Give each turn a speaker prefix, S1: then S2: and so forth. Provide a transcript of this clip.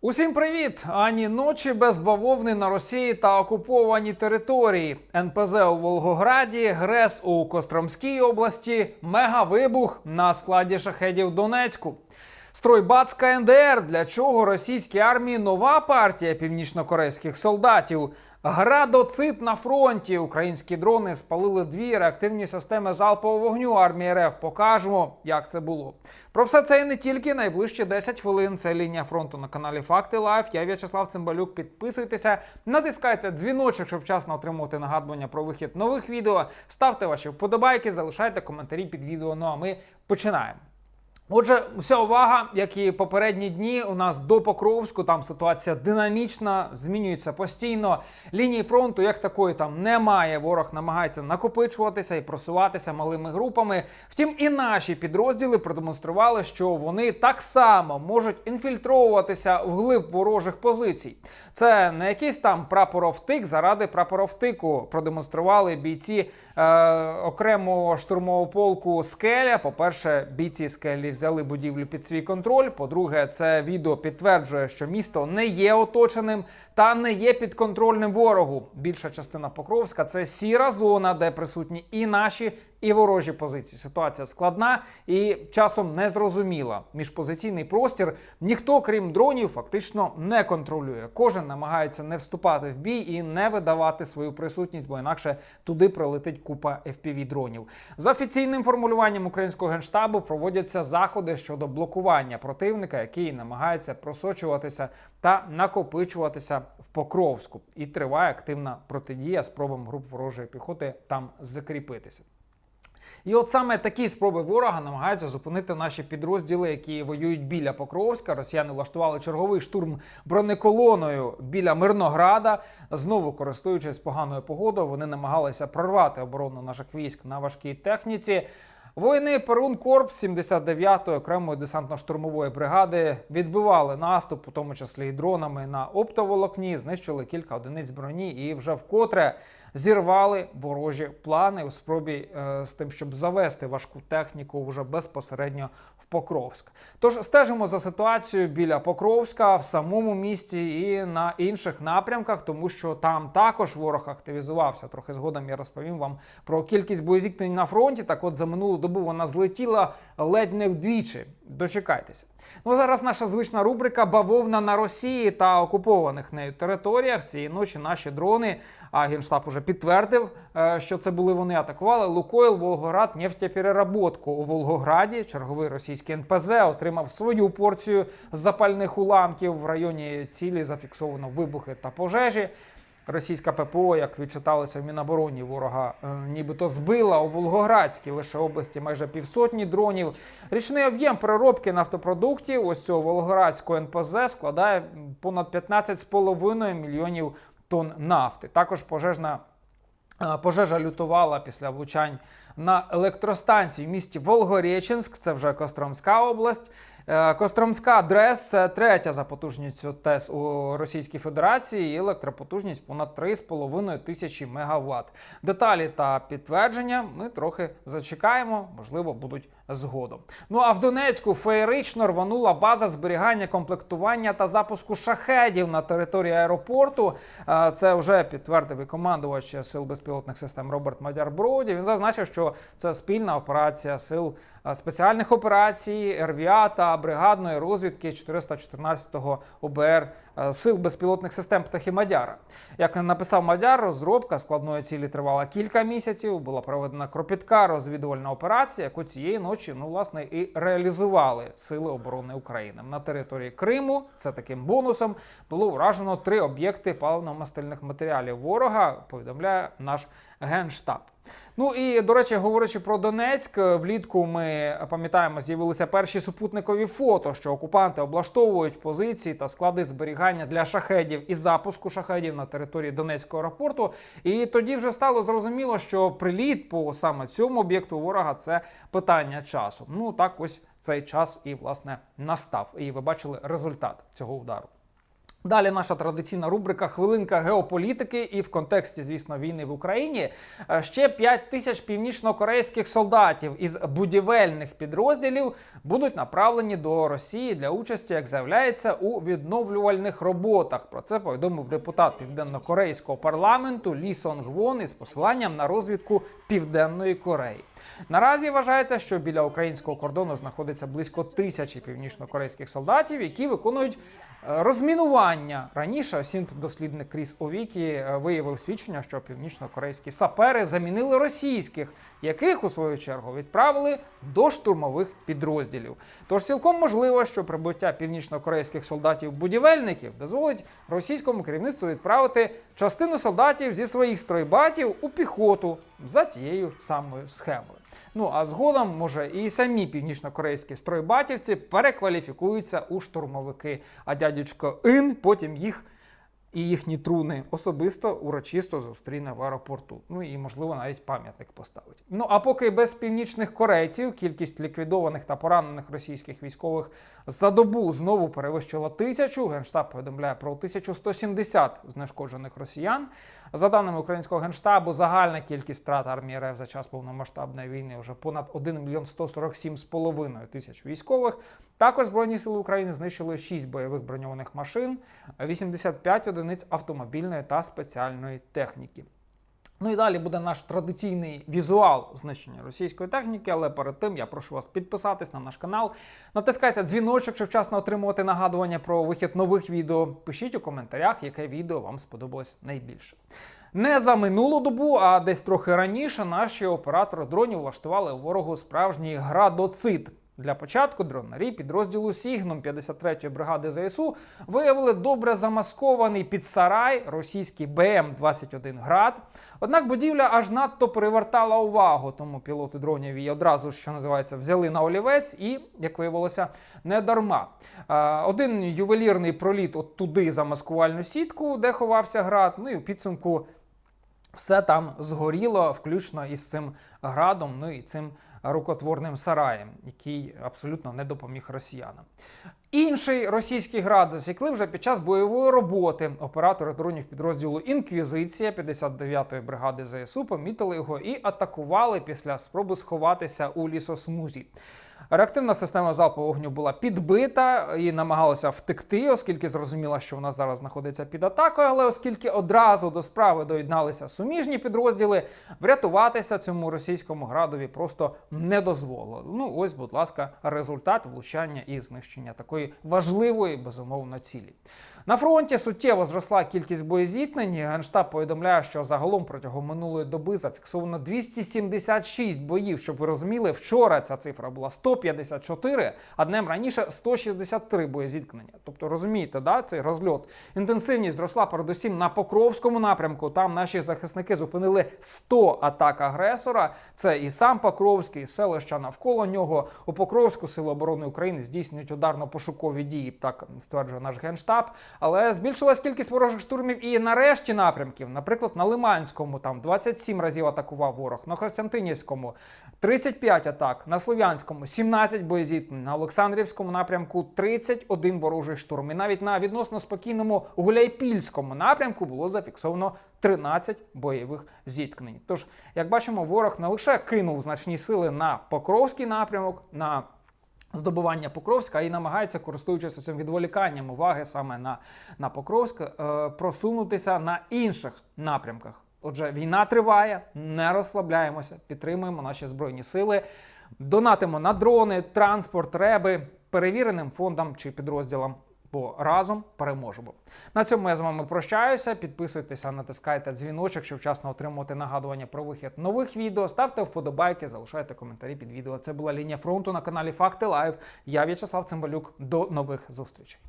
S1: Усім привіт! Ані ночі без бавовни на Росії та окуповані території. НПЗ у Волгограді, ГРЕС у Костромській області, мегавибух на складі шахедів Донецьку. Стройбац КНДР, для чого російській армії нова партія північнокорейських солдатів. Градоцит на фронті. Українські дрони спалили дві реактивні системи залпового вогню армії РФ. Покажемо, як це було. Про все це і не тільки найближчі 10 хвилин. Це лінія фронту на каналі Факти Лайв. Я В'ячеслав Цимбалюк. Підписуйтеся, натискайте дзвіночок, щоб вчасно отримувати нагадування про вихід нових відео. Ставте ваші вподобайки, залишайте коментарі під відео. Ну а ми починаємо. Отже, вся увага, як і попередні дні, у нас до Покровську. Там ситуація динамічна, змінюється постійно. Лінії фронту як такої там немає. Ворог намагається накопичуватися і просуватися малими групами. Втім, і наші підрозділи продемонстрували, що вони так само можуть інфільтровуватися вглиб ворожих позицій. Це не якийсь там прапоровтик заради прапоровтику. Продемонстрували бійці е, окремого штурмового полку Скеля. По-перше, бійці скелі взяли будівлю під свій контроль. По-друге, це відео підтверджує, що місто не є оточеним та не є підконтрольним ворогу. Більша частина Покровська це сіра зона, де присутні і наші. І ворожі позиції. Ситуація складна і часом незрозуміла. Міжпозиційний простір ніхто, крім дронів, фактично не контролює. Кожен намагається не вступати в бій і не видавати свою присутність, бо інакше туди прилетить купа fpv дронів. За офіційним формулюванням українського генштабу проводяться заходи щодо блокування противника, який намагається просочуватися та накопичуватися в Покровську. І триває активна протидія спробам груп ворожої піхоти там закріпитися. І от саме такі спроби ворога намагаються зупинити наші підрозділи, які воюють біля Покровська. Росіяни влаштували черговий штурм бронеколоною біля Мирнограда. Знову користуючись поганою погодою, вони намагалися прорвати оборону наших військ на важкій техніці. Воїни Перун Корпс 79-ї окремої десантно-штурмової бригади відбивали наступ, у тому числі і дронами на оптоволокні, знищили кілька одиниць броні і вже вкотре зірвали ворожі плани у спробі е, з тим, щоб завести важку техніку вже безпосередньо Покровськ. Тож стежимо за ситуацією біля Покровська в самому місті і на інших напрямках, тому що там також ворог активізувався. Трохи згодом я розповім вам про кількість боєзіткнень на фронті. Так, от за минулу добу вона злетіла ледь не вдвічі. Дочекайтеся. Ну зараз наша звична рубрика Бавовна на Росії та окупованих нею територіях. Цієї ночі наші дрони, а генштаб уже підтвердив, е, що це були вони атакували. Лукойл Волгоград нефтепереработку у Волгограді. Черговий російський НПЗ отримав свою порцію запальних уламків. В районі цілі зафіксовано вибухи та пожежі. Російська ППО, як відчиталося в Мінобороні, ворога е, нібито збила у Волгоградській лише області майже півсотні дронів. Річний об'єм переробки нафтопродуктів ось цього Волгоградського НПЗ складає понад 15,5 мільйонів тонн нафти. Також пожежна е, пожежа лютувала після влучань на електростанції в місті Волгореченськ, це вже Костромська область. Е, Костромська ДРЕС це третя за потужністю ТЕС у Російській Федерації електропотужність понад 3,5 тисячі мегаватт. Деталі та підтвердження ми трохи зачекаємо, можливо, будуть згодом. Ну а в Донецьку феєрично рванула база зберігання комплектування та запуску шахедів на території аеропорту. Е, Це вже підтвердив і командувач сил безпілотних систем Роберт Мадяр Броді. Він зазначив, що це спільна операція сил спеціальних операцій РВА та бригадної розвідки 414-го ОБР сил безпілотних систем птахи Мадяра. Як написав Мадяр, розробка складної цілі тривала кілька місяців. Була проведена кропітка розвідувальна операція, яку цієї ночі ну власне і реалізували сили оборони України на території Криму. Це таким бонусом було вражено три об'єкти паливно-мастильних матеріалів ворога. Повідомляє наш генштаб. Ну і до речі, говорячи про Донецьк, влітку ми пам'ятаємо, з'явилися перші супутникові фото, що окупанти облаштовують позиції та склади зберігання для шахедів і запуску шахедів на території Донецького аеропорту. І тоді вже стало зрозуміло, що приліт по саме цьому об'єкту ворога це питання часу. Ну так ось цей час і власне настав. І ви бачили результат цього удару. Далі наша традиційна рубрика Хвилинка геополітики, і в контексті, звісно, війни в Україні е, ще 5 тисяч північно-корейських солдатів із будівельних підрозділів будуть направлені до Росії для участі, як заявляється, у відновлювальних роботах. Про це повідомив депутат південно-корейського парламенту Лі Вон із посиланням на розвідку Південної Кореї. Наразі вважається, що біля українського кордону знаходиться близько тисячі північно-корейських солдатів, які виконують е, розмінування. Раніше сінт-дослідник Кріс Овікі е, виявив свідчення, що північно-корейські сапери замінили російських, яких у свою чергу відправили до штурмових підрозділів. Тож цілком можливо, що прибуття північно-корейських солдатів-будівельників дозволить російському керівництву відправити частину солдатів зі своїх стройбатів у піхоту за тією самою схемою. Ну а згодом, може, і самі північно-корейські стройбатівці перекваліфікуються у штурмовики, а дядючко Ін потім їх і їхні труни особисто урочисто зустріне в аеропорту. Ну і можливо навіть пам'ятник поставить. Ну а поки без північних корейців кількість ліквідованих та поранених російських військових за добу знову перевищила тисячу. Генштаб повідомляє про 1170 знешкоджених росіян. За даними українського генштабу, загальна кількість втрат армії РФ за час повномасштабної війни вже понад 1 мільйон 147 з половиною тисяч військових. Також збройні сили України знищили 6 бойових броньованих машин, 85 одиниць автомобільної та спеціальної техніки. Ну і далі буде наш традиційний візуал знищення російської техніки, але перед тим я прошу вас підписатись на наш канал, натискайте дзвіночок, щоб вчасно отримувати нагадування про вихід нових відео. Пишіть у коментарях, яке відео вам сподобалось найбільше. Не за минулу добу, а десь трохи раніше наші оператори дронів влаштували ворогу справжній градоцит. Для початку дронарі підрозділу Сігнум 53-ї бригади ЗСУ виявили добре замаскований під сарай російський БМ-21 град. Однак будівля аж надто привертала увагу, тому пілоти дронів її одразу, що називається, взяли на олівець і, як виявилося, не дарма. Е, Один ювелірний проліт от туди за маскувальну сітку, де ховався град. Ну і у підсумку все там згоріло, включно із цим градом, ну і цим рукотворним сараєм, який абсолютно не допоміг росіянам. Інший російський град засікли вже під час бойової роботи. Оператори дронів підрозділу Інквізиція 59-ї бригади ЗСУ помітили його і атакували після спроби сховатися у лісосмузі. Реактивна система залпового вогню була підбита і намагалася втекти, оскільки зрозуміла, що вона зараз знаходиться під атакою. Але оскільки одразу до справи доєдналися суміжні підрозділи, врятуватися цьому російському градові просто не дозволило. Ну ось, будь ласка, результат влучання і знищення такої важливої безумовно цілі. На фронті суттєво зросла кількість боєзіткнень. Генштаб повідомляє, що загалом протягом минулої доби зафіксовано 276 боїв. Щоб ви розуміли, вчора ця цифра була 154, а днем раніше 163 боєзіткнення. Тобто розумієте, да, цей розльот. Інтенсивність зросла передусім на Покровському напрямку. Там наші захисники зупинили 100 атак агресора. Це і сам Покровський, і селища навколо нього. У Покровську Сили оборони України здійснюють ударно-пошукові дії. Так стверджує наш генштаб. Але збільшилась кількість ворожих штурмів і на решті напрямків. Наприклад, на Лиманському там 27 разів атакував ворог, на Костянтинівському 35 атак, на Слов'янському 17 боєзіткнень, на Олександрівському напрямку 31 ворожий штурм. І навіть на відносно спокійному Гуляйпільському напрямку було зафіксовано 13 бойових зіткнень. Тож, як бачимо, ворог не лише кинув значні сили на Покровський напрямок, на здобування Покровська і намагається, користуючись цим відволіканням уваги саме на, на Покровськ, е, просунутися на інших напрямках. Отже, війна триває, не розслабляємося, підтримуємо наші збройні сили, донатимо на дрони, транспорт, реби перевіреним фондам чи підрозділам. Бо разом переможемо. На цьому я з вами прощаюся. Підписуйтеся, натискайте дзвіночок, щоб вчасно отримувати нагадування про вихід нових відео. Ставте вподобайки, залишайте коментарі під відео. Це була лінія фронту на каналі Факти Лайв. Я В'ячеслав Цимбалюк. До нових зустрічей.